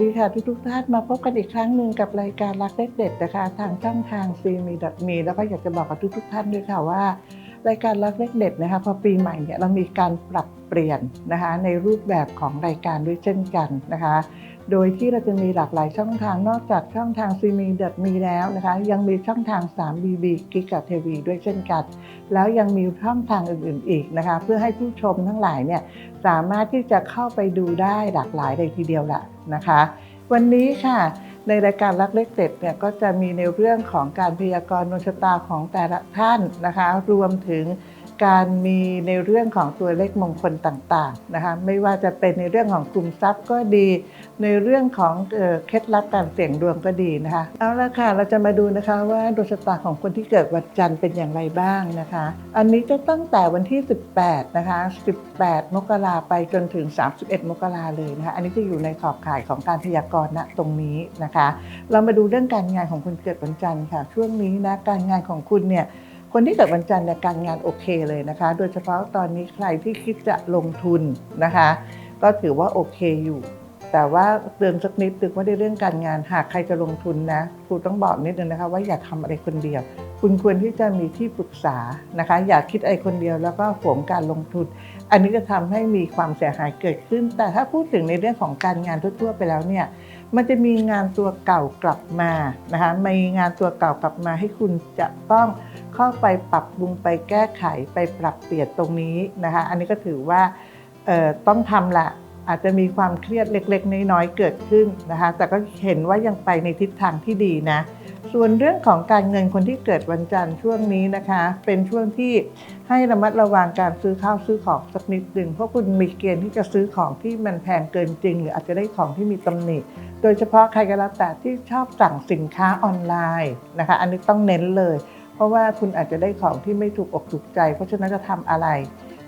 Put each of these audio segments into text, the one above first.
ดีค่ะทุกทุกท่านมาพบกันอีกครั้งหนึ่งกับรายการรักเลขเด็ดนะคะ ทางช่องทางซีมีดมีแล้วก็อยากจะบอกกับทุกทุกท่านด้วยค่ะว่า รายการรักเลขเด็ดนะคะพอปีใหม่เนี่ยเรามีการปรับเปลี่ยนนะคะในรูปแบบของรายการด้วยเช่นกันนะคะ โดยที่เราจะมีหลากหลายช่องทางนอกจากช่องทางซีมีเดมีแล้วนะคะ ยังมีช่องทาง 3BB กิกะเทวีด้วยเช่นกัน แล้วยังมีช่องทางอื่นๆ อีกนะคะ เพื่อให้ผู้ชมทั้งหลายเนี่ยสามารถที่จะเข้าไปดูได้หลากหลายเลยทีเดียวละนะคะ วันนี้ค่ะในรายการรักเล็กเด็ดเนี่ยก็จะมีในเรื่องของการพยากรณ์ดวงชะตาของแต่ละท่านนะคะ รวมถึงการมีในเรื่องของตัวเลขมงคลต่างๆนะคะ ไม่ว่าจะเป็นในเรื่องของกลุ่มทรัพย์ก็ดี ในเรื่องของเคล็ดลับการเสี่ยงดวงก็ดีนะคะ เอาละค่ะ เราจะมาดูนะคะว่าดวงชะตาของคนที่เกิดวันจันทร์เป็นอย่างไรบ้างนะคะ อันนี้จะตั้งแต่วันที่ 18 นะคะ 18 มกราไปจนถึง 31 มกราเลยนะคะ อันนี้จะอยู่ในขอบข่ายของการพยากรณ์ณตรงนี้นะคะ เรามาดูเรื่องการงานของคนเกิดวันจันทร์ค่ะ ช่วงนี้นะการงานของคุณเนี่ยคนที่เกิดวันจันทร์เนี่ยการงานโอเคเลยนะคะ โดยเฉพาะตอนนี้ใครที่คิดจะลงทุนนะคะ ก็ถือว่าโอเคอยู่ แต่ว่าเตือนสักนิดนึงว่าในเรื่องการงานหากใครจะลงทุนนะครูต้องบอกนิดนึงนะคะว่าอย่าทำอะไรคนเดียว คุณควรที่จะมีที่ปรึกษานะคะ อย่าคิดอะไรคนเดียวแล้วก็หวงการลงทุน อันนี้จะทำให้มีความเสียหายเกิดขึ้น แต่ถ้าพูดถึงในเรื่องของการงานทั่วๆไปแล้วเนี่ยมันจะมีงานตัวเก่ากลับมานะคะมีงานตัวเก่ากลับมาให้คุณจะต้องเข้าไปปรับปรุงไปแก้ไขไปปรับเปลี่ยนตรงนี้นะคะ อันนี้ก็ถือว่าต้องทำละ อาจจะมีความเครียดเล็กๆ น้อยๆเกิดขึ้นนะคะ แต่ก็เห็นว่ายังไปในทิศทางที่ดีนะ ส่วนเรื่องของการเงินคนที่เกิดวันจันทร์ช่วงนี้นะคะ เป็นช่วงที่ให้ระมัดระวังการซื้อข้าวซื้อของสักนิดหนึ่งเพราะคุณมีเกณฑ์ที่จะซื้อของที่มันแพงเกินจริง หรืออาจจะได้ของที่มีตำหนิ โดยเฉพาะใครก็แล้วแต่ที่ชอบสั่งสินค้าออนไลน์นะคะ อันนี้ต้องเน้นเลย เพราะว่าคุณอาจจะได้ของที่ไม่ถูกอกถูกใจ เพราะฉะนั้นจะทำอะไร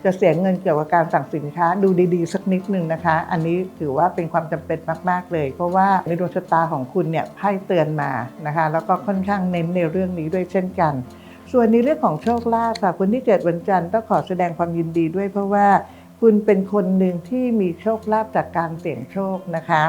จะเสียเงินเกี่ยวกับการสั่งสินค้าดูดีๆ สักนิดหนึ่งนะคะ อันนี้ถือว่าเป็นความจำเป็นมากๆเลย เพราะว่าในดวงชะตาของคุณเนี่ยไพ่เตือนมานะคะ แล้วก็ค่อนข้างเน้นในเรื่องนี้ด้วยเช่นกัน ส่วนในเรื่องของโชคลาภค่ะคนที่เกิดวันจันทร์ต้องขอแสดงความยินดีด้วยเพราะว่าคุณเป็นคนหนึ่งที่มีโชคลาภจากการเสี่ยงโชคนะคะ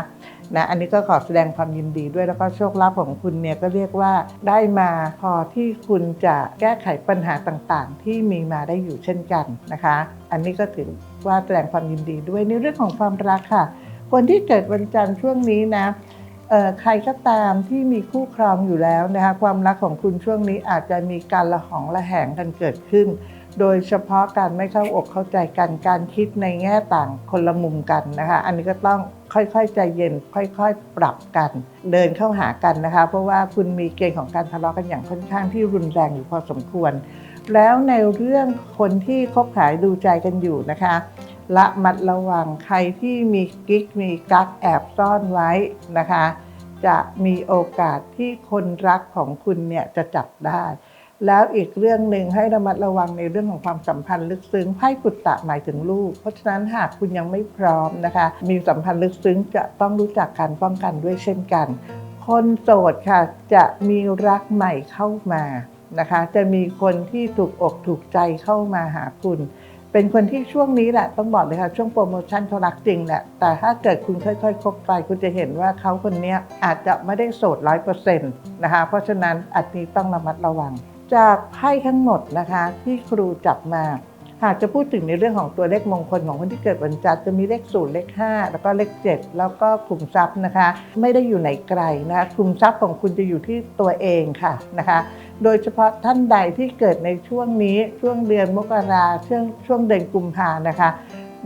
นะอันนี้ก็ขอแสดงความยินดีด้วยแล้วก็โชคลาภของคุณเนี่ยก็เรียกว่าได้มาพอที่คุณจะแก้ไขปัญหาต่างๆ ที่มีมาได้อยู่เช่นกันนะคะ อันนี้ก็ถือว่าแสดงความยินดีด้วยในเรื่องของความรักค่ะ คนที่เกิดวันจันทร์ช่วงนี้นะใครก็ตามที่มีคู่ครองอยู่แล้วนะคะความรักของคุณช่วงนี้อาจจะมีการละหองละแหงกันเกิดขึ้น โดยเฉพาะการไม่เข้าอกเข้าใจกัน การคิดในแง่ต่างคนละมุมกันนะคะ อันนี้ก็ต้องค่อยๆใจเย็น ค่อยๆ ปรับกัน เดินเข้าหากันนะคะ เพราะว่าคุณมีเกณฑ์ของการทะเลาะกันอย่างค่อนข้างที่รุนแรงอยู่พอสมควร แล้วในเรื่องคนที่คบหาดูใจกันอยู่นะคะละมัดระวังใครที่มีกิ๊กมีกั๊กแอบซ่อนไว้นะคะ จะมีโอกาสที่คนรักของคุณเนี่ยจะจับได้ แล้วอีกเรื่องหนึ่งให้ระมัดระวังในเรื่องของความสัมพันธ์ลึกซึ้งไพ่ปุตตะหมายถึงลูก เพราะฉะนั้นหากคุณยังไม่พร้อมนะคะ มีสัมพันธ์ลึกซึ้งจะต้องรู้จักการป้องกันด้วยเช่นกัน คนโสดค่ะจะมีรักใหม่เข้ามานะคะ จะมีคนที่ถูกอกถูกใจเข้ามาหาคุณ เป็นคนที่ช่วงนี้แหละต้องบอกเลยค่ะช่วงโปรโมชั่นเขารักจริงแหละแต่ถ้าเกิดคุณค่อยๆคบไป คุณจะเห็นว่าเขาคนนี้อาจจะไม่ได้โสดร้อยเปอร์เซ็นต์นะคะเพราะฉะนั้นอันนี้ต้องระมัดระวัง จากไพ่ทั้งหมดนะคะ ที่ครูจับมา หากจะพูดถึงในเรื่องของตัวเลขมงคลของคนที่เกิดวันจันทร์จะมีเลขศูนย์เลข 5 แล้วก็เลข 7 แล้วก็กลุ่มทรัพย์นะคะ ไม่ได้อยู่ไหนไกลนะคะกลุ่มทรัพย์ของคุณจะอยู่ที่ตัวเองค่ะนะคะ โดยเฉพาะท่านใดที่เกิดในช่วงนี้ช่วงเดือนมกราช่วงช่วงเดือนกุมภานะคะ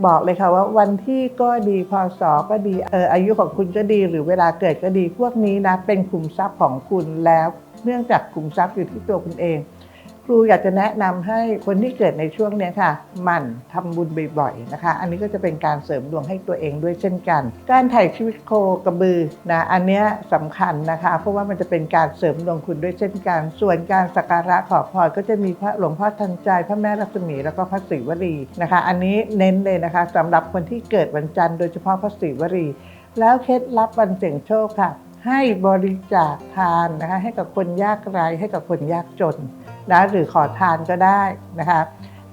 บอกเลยค่ะว่าวันที่ก็ดีพศก็ดีเอออายุของคุณก็ดีหรือเวลาเกิดก็ดีพวกนี้นะเป็นกลุ่มทรัพย์ของคุณแล้ว เนื่องจากกลุ่มทรัพย์อยู่ที่ตัวคุณเอง ครูอยากจะแนะนำให้คนที่เกิดในช่วงนี้ค่ะหมั่นทำบุญบ่อยๆนะคะ อันนี้ก็จะเป็นการเสริมดวงให้ตัวเองด้วยเช่นกัน การถ่ายชีวิตโคกระบือนะอันนี้ยสำคัญนะคะ เพราะว่ามันจะเป็นการเสริมดวงคุณด้วยเช่นกัน ส่วนการสักการะขอพรก็จะมีพระหลวงพ่อทันใจ พระแม่ลักษมีแล้วก็พระศรีวลีนะคะ อันนี้เน้นเลยนะคะสำหรับคนที่เกิดวันจันทร์โดยเฉพาะพระศรีวลีแล้วเคล็ดลับวันเสี่ยงโชคค่ะ ให้บริจาคทานนะคะให้กับคนยากไร้ให้กับคนยากจนนะหรือขอทานก็ได้นะคะ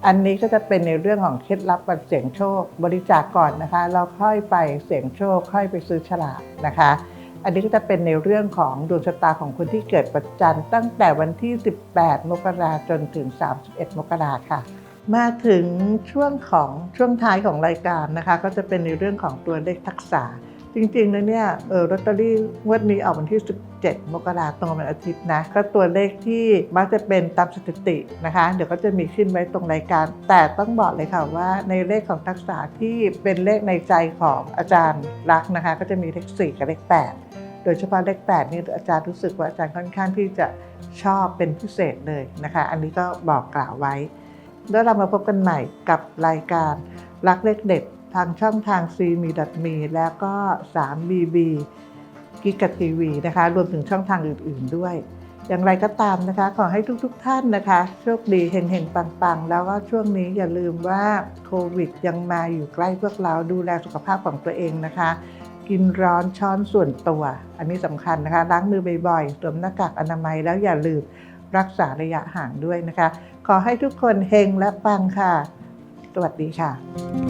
อันนี้ก็จะเป็นในเรื่องของเคล็ดลับการเสี่ยงโชค บริจาคก่อนนะคะ เราค่อยไปเสี่ยงโชค ค่อยไปซื้อฉลากนะคะ อันนี้ก็จะเป็นในเรื่องของดวงชะตาของคนที่เกิดประจันทร์ตั้งแต่วันที่ 18 มกราจนถึง 31 มกราค่ะ มาถึงช่วงของช่วงท้ายของรายการนะคะ ก็จะเป็นในเรื่องของตัวเลขทักษะ จริงๆแล้วเนี่ยเออลอตเตอรี่งวดนี้ออกวันที่ 17 มกราคมตรงวันอาทิตย์นะ ก็ตัวเลขที่มักจะเป็นตามสถิตินะคะ เดี๋ยวก็จะมีขึ้นไว้ตรงรายการ แต่ต้องบอกเลยค่ะว่าในเลขของทักษะที่เป็นเลขในใจของอาจารย์รักนะคะ ก็จะมีเลข4กับเลข 8 โดยเฉพาะเลข8นี่อาจารย์รู้สึกว่าอาจารย์ค่อนข้างที่จะชอบเป็นพิเศษเลยนะคะ อันนี้ก็บอกกล่าวไว้ แล้วเรามาพบกันใหม่กับรายการรักเลขเด็ด ทางช่องทาง c m e m e แล้วก็ 3BB กิกะทีวีนะคะ รวมถึงช่องทางอื่น ๆด้วย อย่างไรก็ตามนะคะ ขอให้ทุกๆทท่านนะคะ โชคดีเฮงๆ ปังๆ แล้วก็ช่วงนี้อย่าลืมว่าโควิดยังมาอยู่ใกล้พวกเราดูแลสุขภาพของตัวเองนะคะ กินร้อนช้อนส่วนตัว อันนี้สำคัญนะคะ ล้างมือบ่อยๆสวมหน้ากากอนามัยแล้วอย่าลืมรักษาระยะห่างด้วยนะคะ ขอให้ทุกคนเฮงและปังค่ะ สวัสดีค่ะ